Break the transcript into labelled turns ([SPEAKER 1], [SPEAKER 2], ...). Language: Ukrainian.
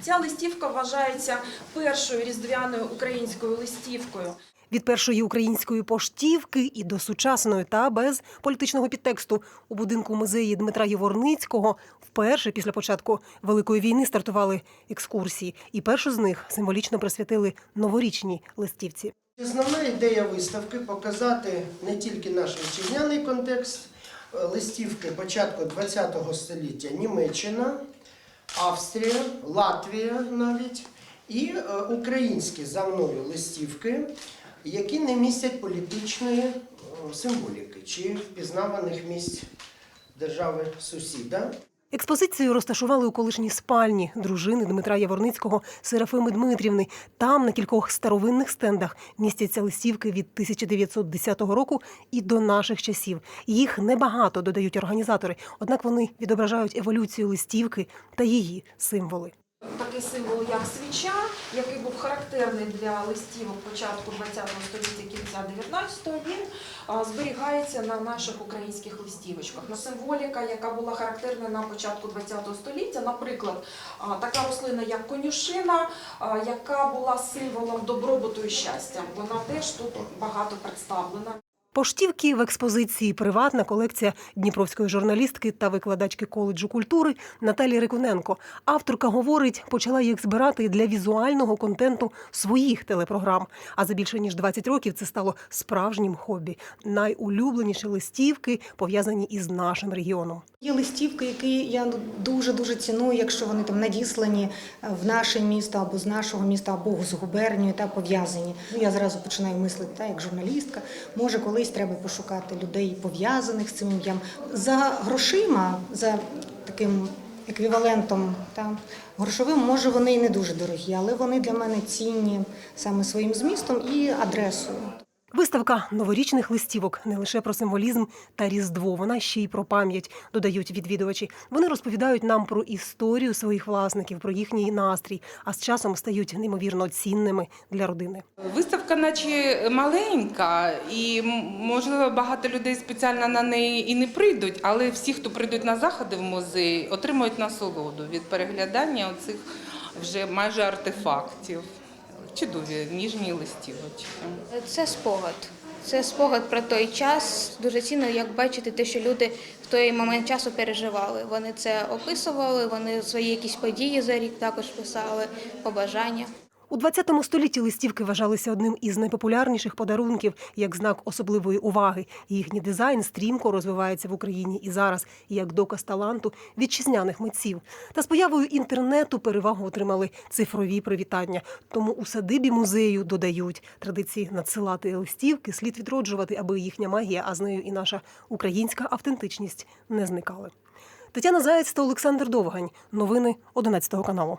[SPEAKER 1] Ця листівка вважається першою різдвяною українською листівкою.
[SPEAKER 2] Від першої української поштівки і до сучасної та без політичного підтексту у будинку музеї Дмитра Єворницького вперше після початку Великої війни стартували екскурсії, і першу з них символічно присвятили новорічній листівці.
[SPEAKER 3] Основна ідея виставки показати не тільки наш вітчизняний контекст листівки початку ХХ століття Німеччина, Австрія, Латвія навіть і е, українські за мною листівки, які не містять політичної е, символіки чи впізнаваних місць держави сусіда.
[SPEAKER 2] Експозицію розташували у колишній спальні дружини Дмитра Яворницького Серафими Дмитрівни. Там на кількох старовинних стендах містяться листівки від 1910 року і до наших часів. Їх небагато додають організатори, однак вони відображають еволюцію листівки та її символи.
[SPEAKER 1] Такий символ, як свіча, який був характерний для листівок початку ХХ століття, кінця 19-го, він зберігається на наших українських листівочках. На символіка, яка була характерна на початку ХХ століття, наприклад, така рослина, як конюшина, яка була символом добробуту і щастя. Вона теж тут багато представлена.
[SPEAKER 2] Поштівки в експозиції приватна колекція дніпровської журналістки та викладачки коледжу культури Наталії Рикуненко. Авторка говорить, почала їх збирати для візуального контенту своїх телепрограм. А за більше ніж 20 років це стало справжнім хобі. Найулюбленіші листівки пов'язані із нашим регіоном.
[SPEAKER 4] Є листівки, які я дуже дуже ціную, якщо вони там надіслані в наше місто або з нашого міста, або з губернією та пов'язані. Ну, Я зразу починаю мислити та як журналістка. Може, колись треба пошукати людей пов'язаних з цим ім'ям за грошима, за таким еквівалентом та грошовим. Може, вони і не дуже дорогі, але вони для мене цінні саме своїм змістом і адресою.
[SPEAKER 2] Виставка новорічних листівок не лише про символізм та різдво, вона ще й про пам'ять, додають відвідувачі. Вони розповідають нам про історію своїх власників, про їхній настрій, а з часом стають неймовірно цінними для родини.
[SPEAKER 5] Виставка, наче маленька, і можливо багато людей спеціально на неї і не прийдуть, але всі, хто прийдуть на заходи в музей, отримують насолоду від переглядання оцих вже майже артефактів. Чудові ніжні листівочки.
[SPEAKER 6] Це спогад. Це спогад про той час. Дуже цінно, як бачити те, що люди в той момент часу переживали. Вони це описували, вони свої якісь події за рік також писали, побажання.
[SPEAKER 2] У 20 столітті листівки вважалися одним із найпопулярніших подарунків як знак особливої уваги. Їхній дизайн стрімко розвивається в Україні і зараз як доказ таланту вітчизняних митців. Та з появою інтернету перевагу отримали цифрові привітання. Тому у садибі музею додають традиції надсилати листівки, слід відроджувати, аби їхня магія, а з нею і наша українська автентичність не зникали. Тетяна Заєць та Олександр Довгань. Новини 11 каналу.